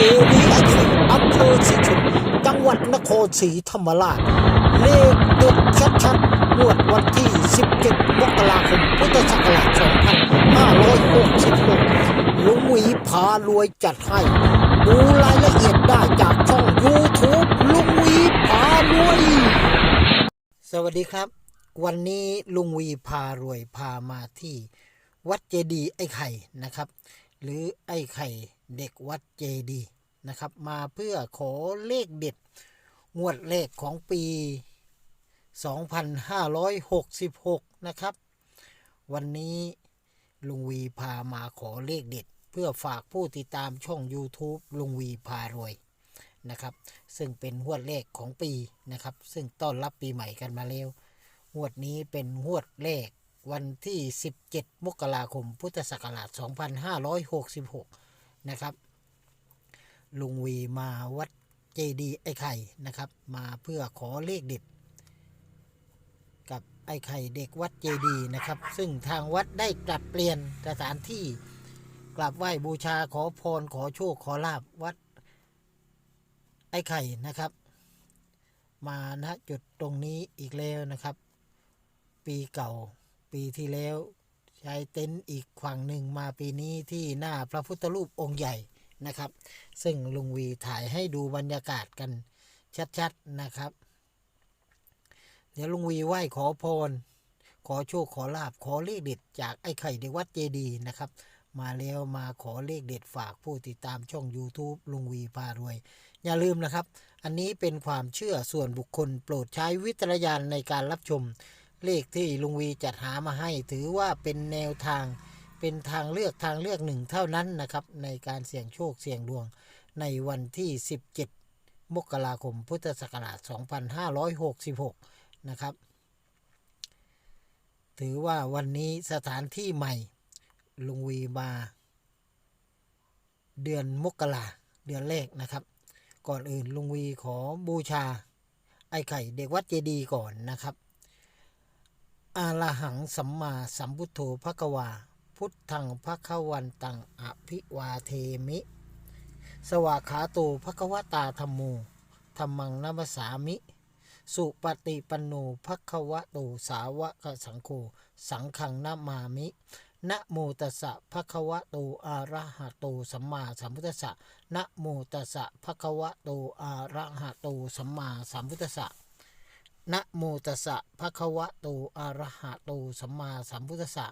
เจดีย์ไอ้ไข่อำเภอศรีชนจังหวัดนครศรีธรรมราช เลขเด็ดชัดๆงวดวันที่ 17 มกราคม พุทธศักราช 2566ลุงหวีพารวยจัดให้ ดูรายละเอียดได้จากช่อง YouTube ลุงหวีพารวย สวัสดีครับ วันนี้ลุงวีพารวยพามาที่ วัดเจดีย์ไอ้ไข่นะครับ หรือไอ้ไข่ เด็กวัดเจดีนะครับ มาเพื่อขอเลขเด็ด งวดเลขของปี 2566 นะครับ วันนี้ลุงวีพามาขอเลขเด็ด เพื่อฝากผู้ติดตามช่อง YouTube ลุงวีพารวยนะครับ ซึ่งเป็นหวดเลขของปีนะครับ ซึ่งต้อนรับปีใหม่กันมาแล้วหวดนี้เป็นหวดเลขวันที่ 17 มกราคม พุทธศักราช 2566 นะครับ ลุงวีมาวัดเจดีไอ้ไข่นะครับ มาเพื่อขอเลขเด็ดกับไอ้ไข่เด็กวัดเจดีนะครับ ซึ่งทางวัดได้ปรับเปลี่ยนสถานที่กราบไหว้บูชาขอพรขอโชคขอลาบวัดไอ้ไข่นะครับ มาณจุดตรงนี้อีกแล้วนะครับ ปีเก่าปีที่แล้ว ใช้เต็นท์อีกฝั่งหนึ่งมาปีนี้ที่หน้าพระพุทธรูปองค์ใหญ่นะครับ ซึ่งลุงวีถ่ายให้ดูบรรยากาศกันชัดๆนะครับ เดี๋ยวลุงวีไหว้ขอพร ขอโชคขอลาบขอเลขเด็ดจากไอ้ไข่เด็กวัดเจดีย์นะครับ มาแล้วมาขอเลขเด็ดฝากผู้ติดตามช่อง YouTube ลุงวีพารวย อย่าลืมนะครับ อันนี้เป็นความเชื่อส่วนบุคคลโปรดใช้วิจารณญาณในการรับชม เลขที่ลุงวีจัดหามาให้ ถือว่าเป็นแนวทางเป็นทางเลือกทางเลือกหนึ่งเท่านั้นนะครับ ในการเสี่ยงโชคเสี่ยงดวงในวันที่ 17 มกราคมพุทธศักราช 2566 นะครับ ถือว่าวันนี้สถานที่ใหม่ ลุงวีมา เดือนมกราเดือนแรกนะครับ ก่อนอื่นลุงวีขอบูชาไอ้ไข่เด็กวัดเจดีก่อนนะครับ อาลหังสัมมาสัมพุทโธภะกวา พุทธังภะควันตังอภิวาเทมิ สวากขาโตภะคะวตาธรรมโมธรรมังนัมสามิ สุปฏิปันโนภะควะโตสาวกสังโฆสังฆังนามามินะโมตัสสะภะคะวะโตอะระหะโตสัมมาสัมพุทธัสสะนะโมตัสสะภะคะวะโตอะระหะโตสัมมาสัมพุทธัสสะ นะโมตัสสะภะคะวะโตอะระหะโตสัมมาสัมพุทธัสสะ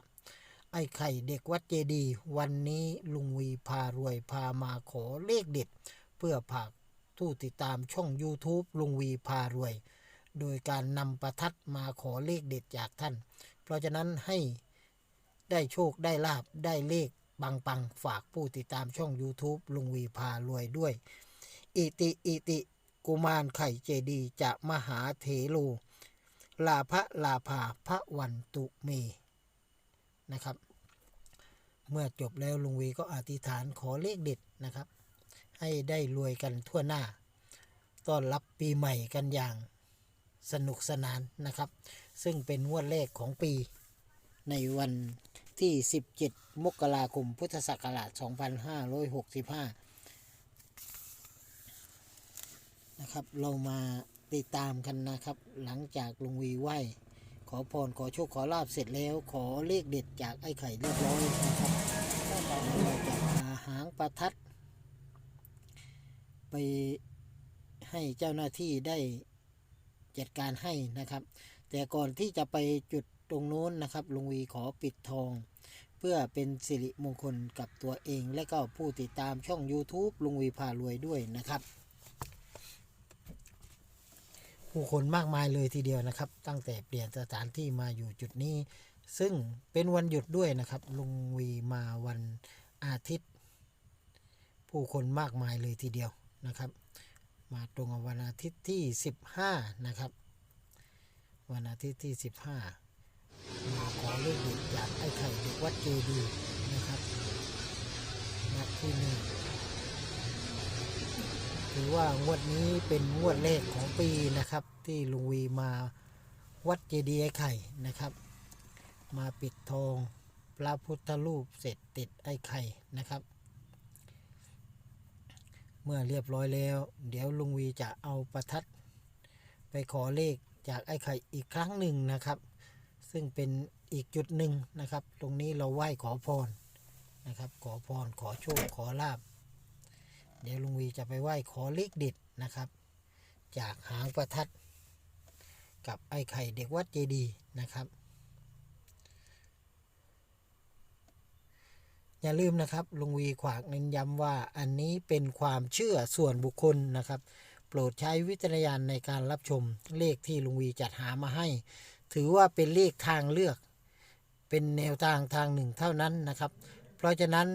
ไอ้ไข่เด็กวัดเจดีวันนี้ลุงวีพารวยพามาขอเลขเด็ด เพื่อผากผู้ติดตามช่อง YouTube ลุงวีพารวย โดยการนำประทัดมาขอเลขเด็ดจากท่าน เพราะฉะนั้นให้ได้โชคได้ลาบได้เลขปังปังๆฝากผู้ติดตามช่อง YouTube ลุงวีพารวยด้วย อิติ อิติ กุมารไข่เจดีจะมหาเถโลลาภะลาภาพระวันตุเมนะครับ เมื่อจบแล้วลุงวีก็อธิษฐานขอเลขเด็ดนะครับ ให้ได้รวยกันทั่วหน้า ต้อนรับปีใหม่กันอย่างสนุกสนานนะครับ ซึ่งเป็นงวดแรกของปีในวันที่ 17 มกราคม พุทธศักราช 2565 นะครับ เรามาติดตามกันนะครับ หลังจากลุงวีไหวขอพรขอโชคขอลาบเสร็จแล้ว ขอเลขเด็ดจากไอ้ไข่เรียบร้อยนะครับเราจะหาหางประทัด ไปให้เจ้าหน้าที่ได้จัดการให้นะครับ แต่ก่อนที่จะไปจุดตรงโน้นนะครับลุงวีขอปิดทอง เพื่อเป็นสิริมงคลกับตัวเองและก็ผู้ติดตามช่อง YouTube ลุงวีพารวยด้วยนะครับ ผู้คนมากมายเลยทีเดียวนะครับ ตั้งแต่เปลี่ยนสถานที่มาอยู่จุดนี้ ซึ่งเป็นวันหยุดด้วยนะครับ ลุงวีมาวันอาทิตย์ ผู้คนมากมายเลยทีเดียวนะครับ มาตรงกับวันอาทิตย์ที่ 15 นะครับ วันอาทิตย์ที่ 15 มาขอเลขเด็ดจากไอ้ไข่เด็กวัดเจดีย์นะครับนัดที่หนึ่ง ถือว่างวดนี้เป็นงวดแรกของปีนะครับ ที่ลุงวีมาวัดเจดีย์ไอ้ไข่นะครับ มาปิดทองพระพุทธรูปเสร็จติดไอ้ไข่นะครับ เมื่อเรียบร้อยแล้ว เดี๋ยวลุงวีจะเอาประทัด ไปขอเลขจากไอ้ไข่อีกครั้งหนึ่งนะครับ ซึ่งเป็นอีกจุดหนึ่งนะครับ ตรงนี้เราไหว้ขอพรนะครับ ขอพรขอโชคขอลาบ เดี๋ยวลุงวีจะไปไหว้ขอเลขเด็ดนะครับ จากหางประทัด กับไอ้ไข่เด็กวัดเจดีย์นะครับ อย่าลืมนะครับลุงวีขวากเน้นย้ำว่าอันนี้เป็นความเชื่อส่วนบุคคลนะครับ โปรดใช้วิจารณญาณในการรับชมเลขที่ลุงวีจัดหามาให้ ถือว่าเป็นเลขทางเลือก เป็นแนวทางทางหนึ่งเท่านั้นนะครับ เพราะฉะนั้น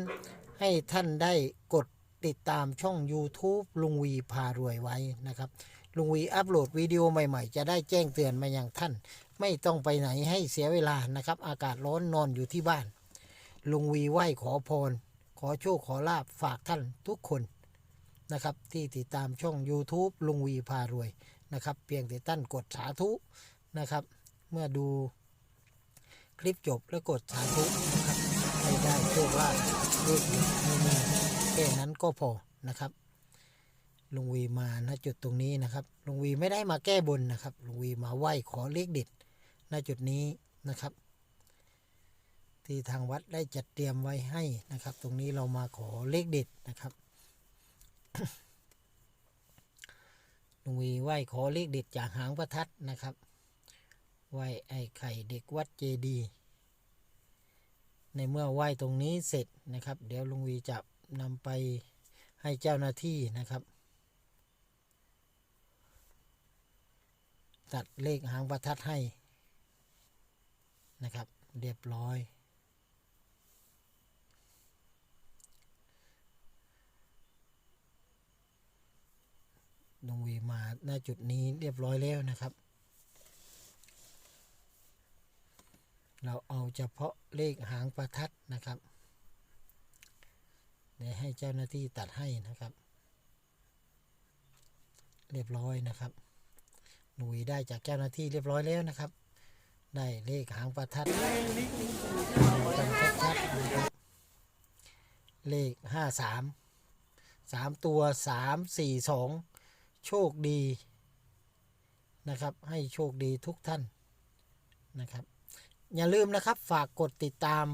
ให้ท่านได้กด ติดตามช่อง YouTube ลุงวีพารวยไว้นะครับ ลุงวีอัปโหลดวิดีโอใหม่ๆ จะได้แจ้งเตือนมาอย่างท่าน ไม่ต้องไปไหนให้เสียเวลานะครับ อากาศร้อนนอนอยู่ที่บ้าน ลุงวีไหว้ขอพร ขอโชคขอลาบฝากท่านทุกคนนะครับ ที่ติดตามช่อง YouTube ลุงวีพารวยนะครับ เพียงแต่ท่านกดสาธุนะครับ เมื่อดูคลิปจบแล้วกดสาธุนะครับให้ได้โชคลาภเลขเด็ดไม่มี ค่นั้นก็พอนะครับลุงวีมาณจุดตรงนี้นะครับลุงวีไม่ได้มาแก้บนนะครับลุงวีมาไหว้ขอเลขเด็ดณจุดนี้นะครับ ที่ทางวัดได้จัดเตรียมไว้ให้นะครับ ตรงนี้เรามาขอเลขเด็ดนะครับลุงวีไหว้ขอเลขเด็ดจากหางประทัดนะครับไหว้ไอ้ไข่เด็กวัดเจดีย์ในเมื่อไหว้ตรงนี้เสร็จนะครับ เดี๋ยวลุงวีจะ นำไปให้เจ้าหน้าที่นะครับ ตัดเลขหางประทัดให้นะครับ เรียบร้อยลุงวีมาหน้าจุดนี้เรียบร้อยแล้วนะครับ เราเอาเฉพาะเลขหางประทัดนะครับ เดี๋ยวให้เจ้าหน้าที่ตัดให้นะครับ เรียบร้อยนะครับหนุยได้จากเจ้าหน้าที่เรียบร้อยแล้วนะครับ ได้เลขหางประทัดกันชัดๆนะครับเลขห้าสามสามตัวสามสี่สองโชคดีนะครับ ให้โชคดีทุกท่านนะครับ อย่าลืมนะครับฝากกดติดตาม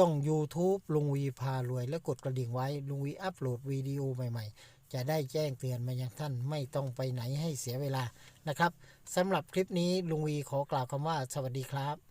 ช่อง YouTube ลุงวีพารวย และกดกระดิ่งไว้ ลุงวีอัปโหลดวิดีโอใหม่ ๆ จะได้แจ้งเตือนมายังท่านไม่ต้องไปไหนให้เสียเวลานะครับสำหรับคลิปนี้ลุงวีขอกล่าวคำว่าสวัสดีครับ